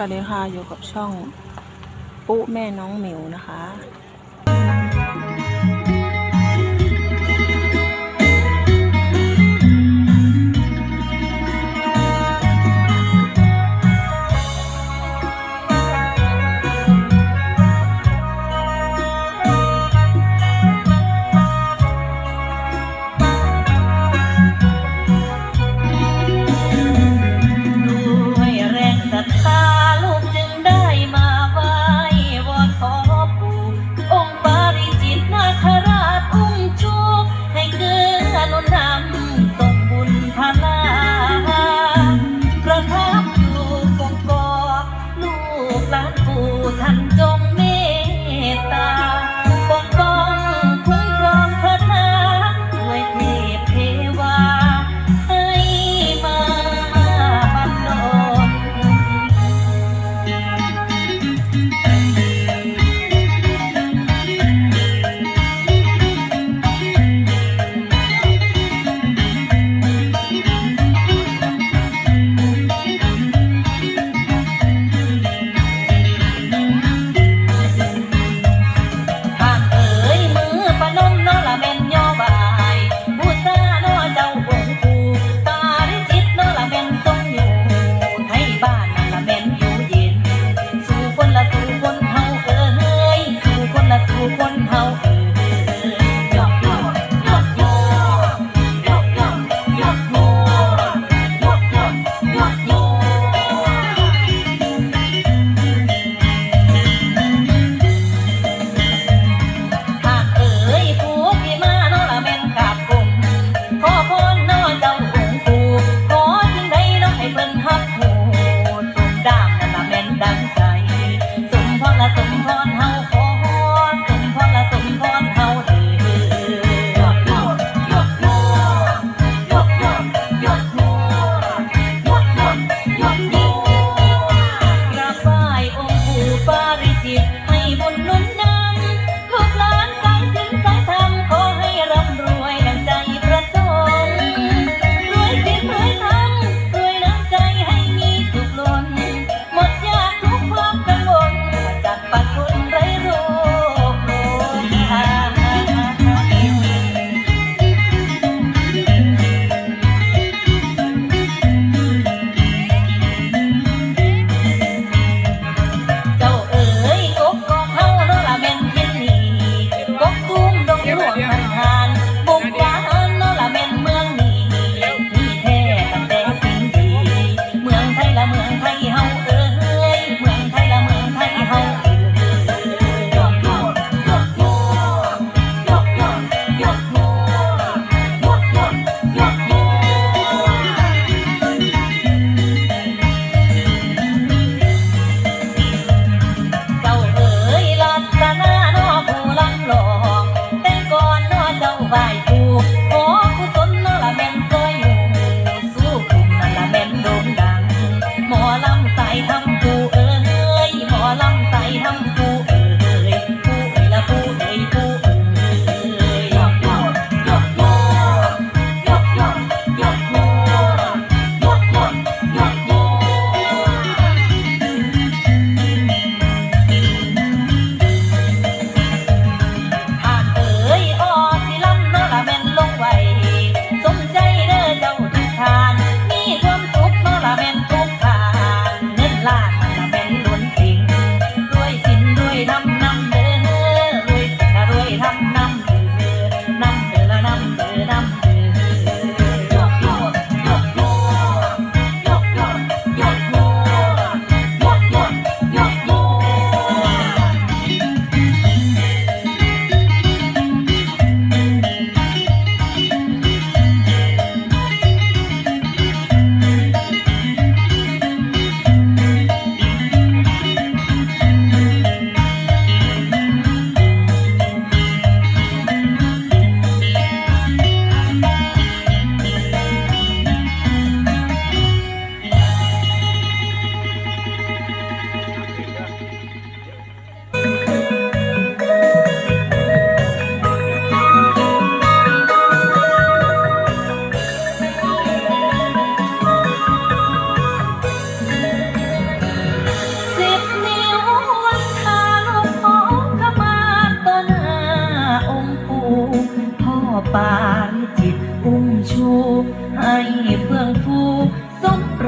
สวัสดีค่ะอยู่กับช่องปุ๊แม่น้องหมิวนะคะ vai.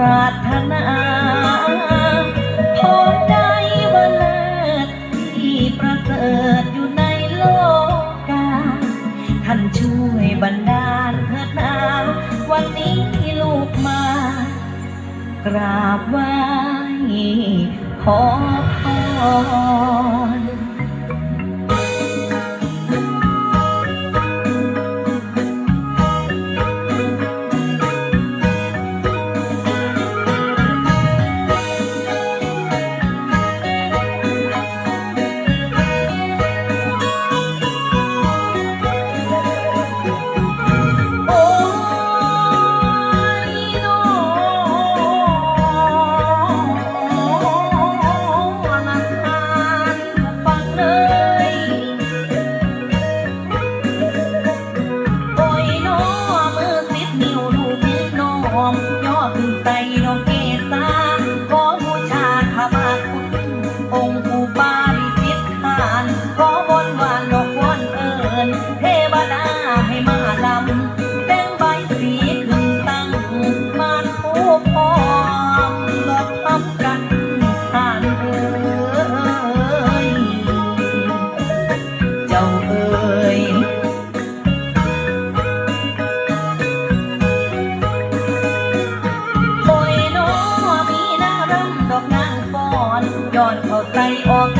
ราธนาพอใดว่าเลิศที่ประเสริฐอยู่ในโลกกาท่านช่วยบรรดาลเถิดนา วันนี้ลูกมา กราบไหว้ขอพร อนเขาใส่ออก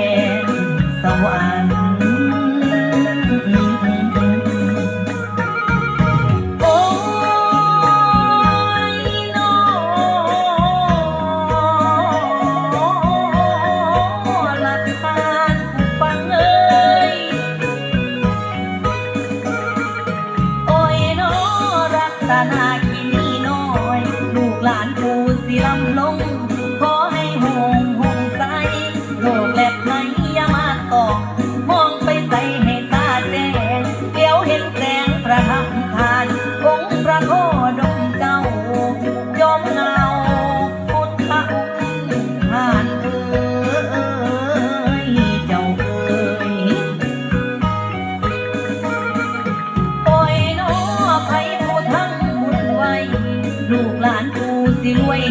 ลูกหลานกูสิรวย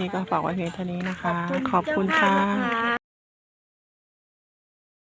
นี้ก็ฝากไว้เพียงเท่านี้นะคะ ขอบคุณค่ะ